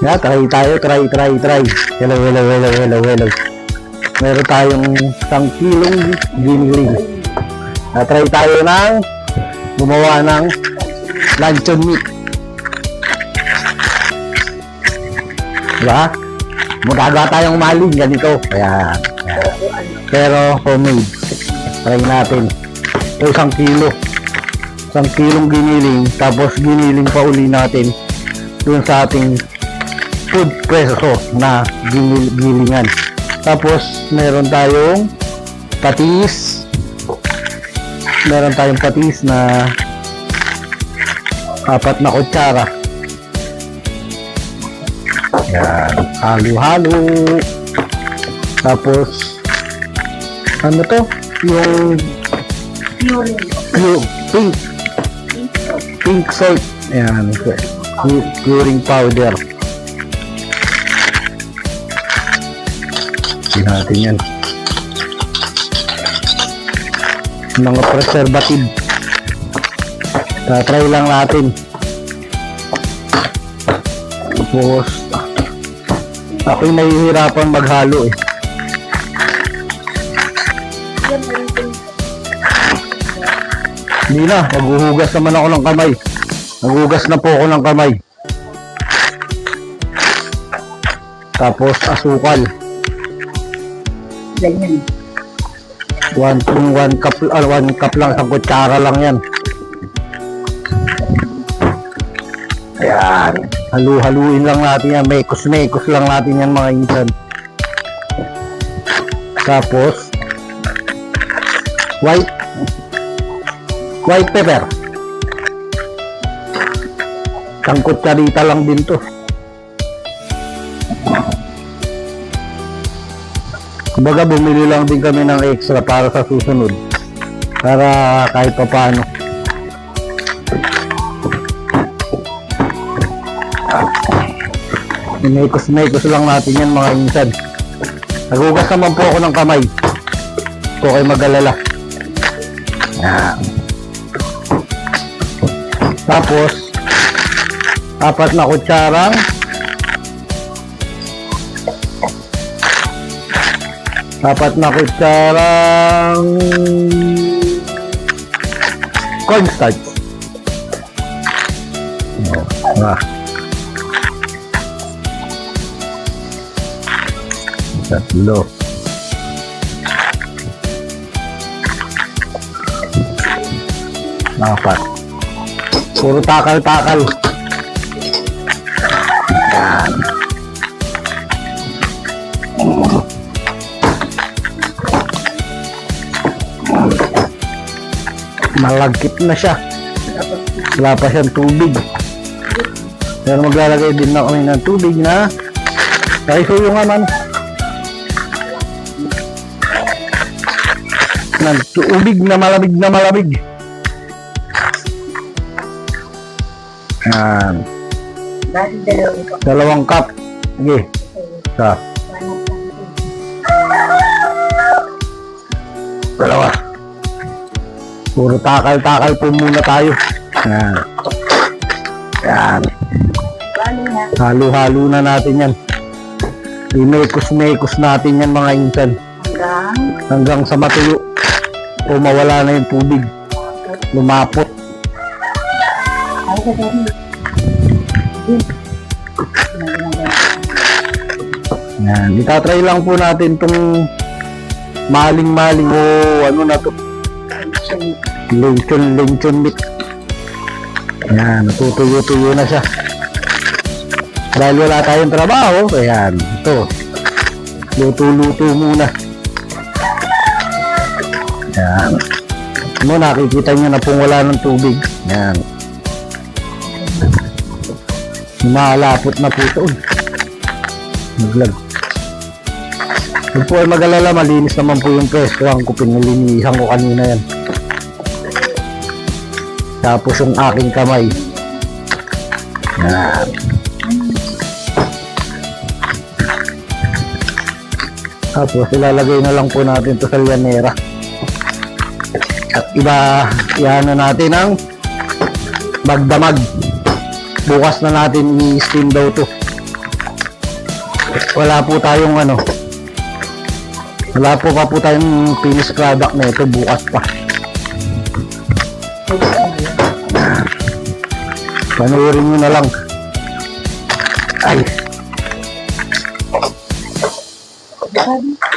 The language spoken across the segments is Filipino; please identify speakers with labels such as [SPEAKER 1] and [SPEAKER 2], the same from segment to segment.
[SPEAKER 1] Yeah, try tayo, try, try, try. Hello, hello, hello, hello, hello. Meron tayong isang kilong giniling. Na try tayo ng gumawa ng luncheon meat. Diba? Magagawa tayong maling ganito. Ayan. Ayan. Pero homemade. Try natin. Ito isang kilo. Isang kilong giniling. Tapos giniling pa uli natin dun sa ating food preso na gilingan. Tapos meron tayong patis. Meron tayong patis na apat na kutsara. Yan. Halo-halo. Tapos ano to? Yung yung pink pink salt. Ayan. cu- Curing powder. Hindi natin yan. Mga preservative. Tatry lang natin. Tapos, ako'y nahihirapan maghalo eh. Hindi na, maghuhugas naman ako ng kamay. Naghugas na po ako ng kamay. Tapos asukal.
[SPEAKER 2] Ganyan.
[SPEAKER 1] One, yung one cup, ah, one cup lang, isang kutsara lang yan. Ayan. Halu-haluin lang natin yan. Mekos-mekos lang natin yan mga insan. Tapos, white, white pepper. Isang kutsarita lang din to. Kumbaga bumili lang din kami ng extra para sa susunod. Para kahit pa paano. Minekos-mekos lang natin yan mga insan. Nagugas naman po ako ng kamay. Huwag kayo mag-alala. Tapos, apat na kutsarang apat na kutsarang cornstarch. Oh, ah. Tatlo. Apat. Puro takal-takal. Yan. Malagkit na siya. Wala pa siyang tubig. Pero maglalagay din na kami ng tubig na naisuyo nga man. Ng tubig na malamig na malamig. Yan.
[SPEAKER 2] Dalawang
[SPEAKER 1] cup. Sige. Isa. Dalawa. Puro takal-takal po muna tayo. Yan. Yan. Halo-halo na natin yan. Imekos-mekos natin yan mga insan.
[SPEAKER 2] Hanggang
[SPEAKER 1] Hanggang sa matuyo. O mawala na yung tubig. Lumapot. Yan. Itatry lang po natin tong maling-maling o ano na to. Lechon, lechon meat. Yan, natutuyo-tuyo na siya. Dahil wala tayong trabaho, ayan, ito. Luto-luto muna. Yan. Mo, nakikita nyo na pong wala ng tubig. Yan. Malapot na po ito. Naglag. Huwag po ay mag-alala, malinis naman po yung pwestuhan ko. Pinalinisan ko kanina yan. Tapos yung aking kamay. Yan. Tapos ilalagay na lang po natin to sa lianera. At iba, na natin ang magdamag. Bukas na natin i-steam daw to. wala po tayong ano, wala po pa po tayong finished product na ito bukas pa. Panoorin nyo na lang. Ay.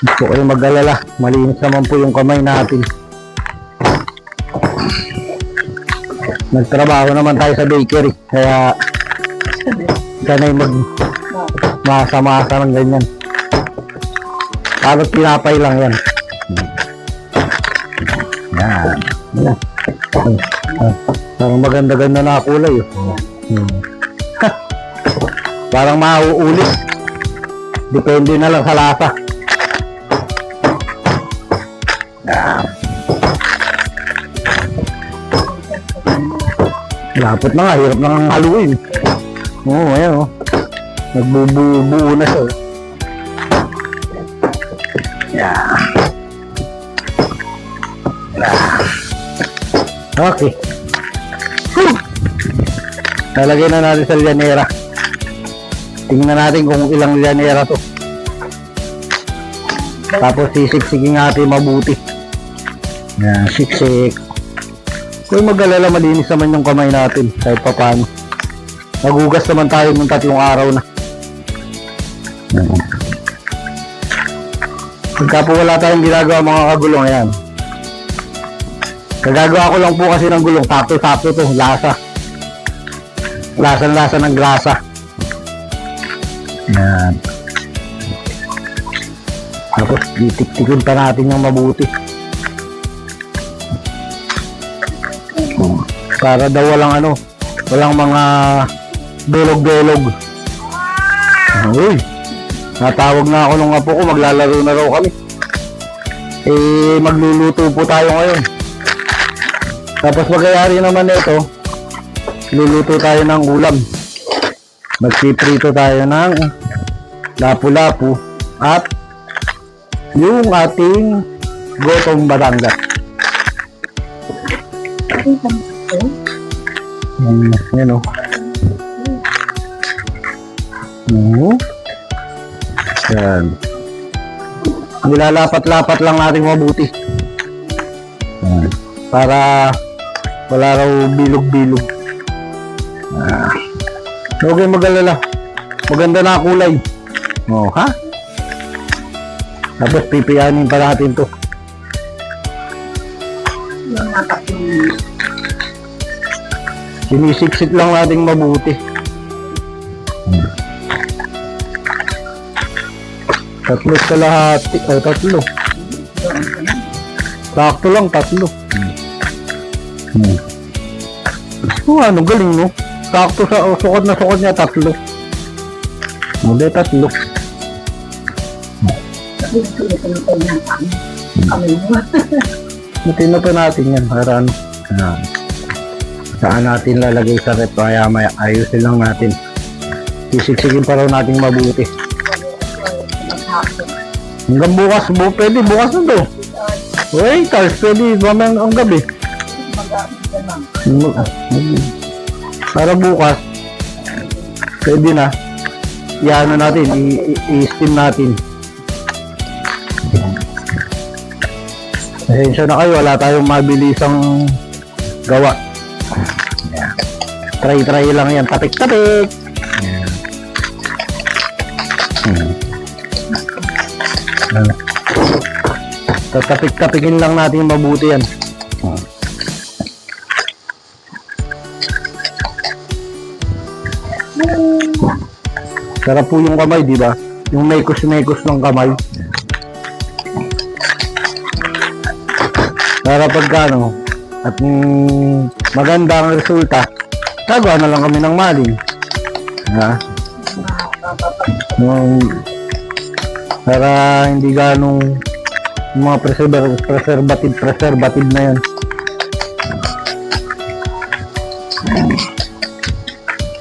[SPEAKER 1] Hindi kayo mag-alala. Malinis naman po yung kamay natin. Nagtrabaho naman tayo sa bakery. Kaya sanay mag masa-masa ng ganyan. Parang tinapay lang yan. Yan. Yan. Ah, Parang maganda-ganda na kulay. Oh. Hmm. Parang mauulit. Depende na lang sa lasa. Lapot na nga, hirap na nga haluin. Oo, oh, ayan oh. Nagbubuo na siya. oh. Yeah. Yeah. Okay. Lalagay na natin sa llanera. Tingnan natin kung ilang llanera to. Tapos sisiksikin natin mabuti. Yan, siksik. Kung mag-alala, malinis naman yung kamay natin kahit pa paano. Nagugas naman tayo ng tatlong araw na. Pagka po wala tayong ginagawa mga kagulong, ayan. Kagagawa ko lang po kasi ng gulong, sakto-sakto to, lasa. Lasa-lasa ng grasa. Yan. Tapos titik-tikin pa natin yung mabuti. Para daw walang ano, walang mga dolog-dolog. Uy, natawag na ako nung apo ko, maglalaro na raw kami. Eh, magluluto po tayo ngayon. Tapos magyayari naman ito, luluto tayo ng ulam. Magpiprito tayo ng lapu-lapu at yung ating gotong batangas. Mm, yan o. Mm. Yan. Nilalapat-lapat lang natin mabuti. Yan. Para wala raw bilog-bilog. Ah. Huwag kayong. Maganda na kulay. Oh, ha? Tapos pipiyanin pa natin to. Sinisiksik lang natin mabuti. Tatlo sa lahat. Oh, tatlo. Sakto lang, tatlo. Hmm. Oh, ano, galing, no? Sakto sa oh, sukot na sukot niya, tatlo. Hindi, tatlo. Matino pa natin yan para ano. Yan. Saan natin lalagay sa rep kaya may ayusin lang natin. Sisiksikin pa raw natin mabuti. Hanggang bukas, bu pwede bukas na to. Uy, Tars, pwede mamaya ang gabi.
[SPEAKER 2] Mag-aabot ka lang.
[SPEAKER 1] Para bukas, pwede na. I-ano natin, i-steam natin. Pasensya na kayo, wala tayong mabilisang gawa. Try-try lang yan. Tapik-tapik. Hmm. Tatapik-tapikin lang natin mabuti yan. Sarap po yung kamay, di ba? Yung mekos-mekos ng kamay. Para pagka ano, at mm, maganda ang resulta, gagawa na lang kami ng maling. Ha? Yung, para hindi ganong yung mga preservative, preservative, preservative na yan.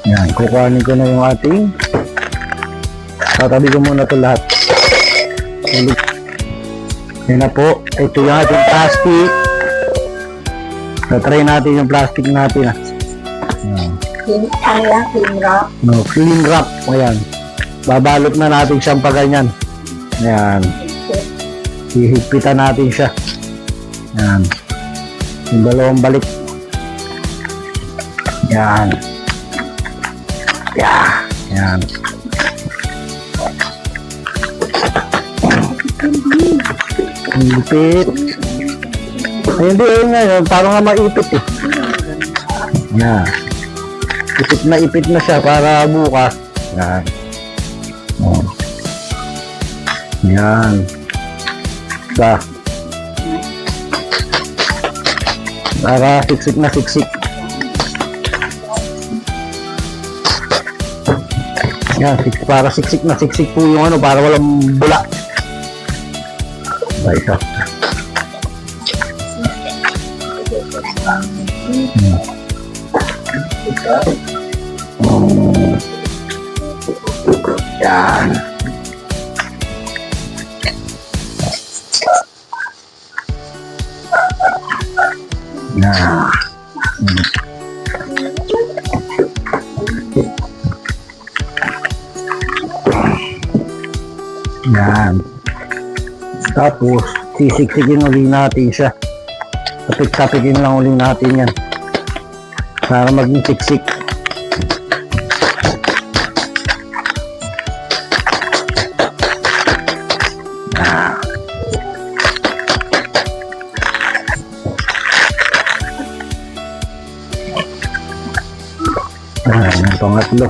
[SPEAKER 1] Yan, kukuhanin ko na yung ating tatabi ko muna ito lahat. Yan na po. Ito yung ating plastic. Tatry natin yung plastic natin ah. Yan?
[SPEAKER 2] Kinrap.
[SPEAKER 1] No, clean wrap. Ayan. babalot na natin siyang paganyan. Ayan. Hihigpitan natin siya. Ayan. Yung dalawang balik. Yan. Yeah. Yan. Ang lupit. Hindi, ayun nga yun. Parang nga maipit eh. Yan. Ipit na ipit na siya para bukas. Yan. Oh. Yan. Sa. Para siksik na siksik. Yan, para siksik na siksik po yung ano, para walang bula. Ba ito. Hmm. Yan. Yan. Yan. Tapos, sisiksikin uli natin siya. Tapik-tapikin lang uli natin yan. Para maging siksik. Ah. Ah, yung pangatlo.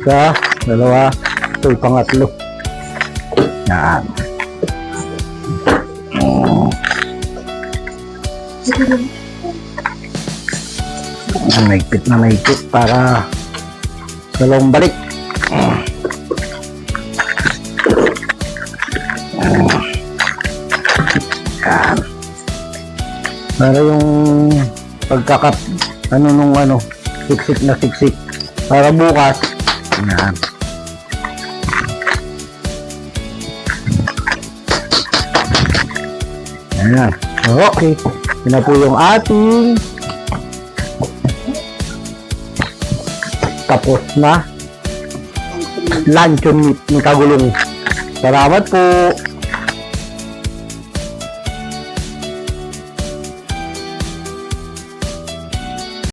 [SPEAKER 1] Isa, dalawa, ito yung pangatlo. Yan. Mahigpit na mahigpit para dalawang balik. Yan. Para yung pagkakap ano nung ano siksik na siksik para bukas yan Ayan. Okay. Yun na po yung ating tapos na luncheon meat ng kagulong. Salamat po.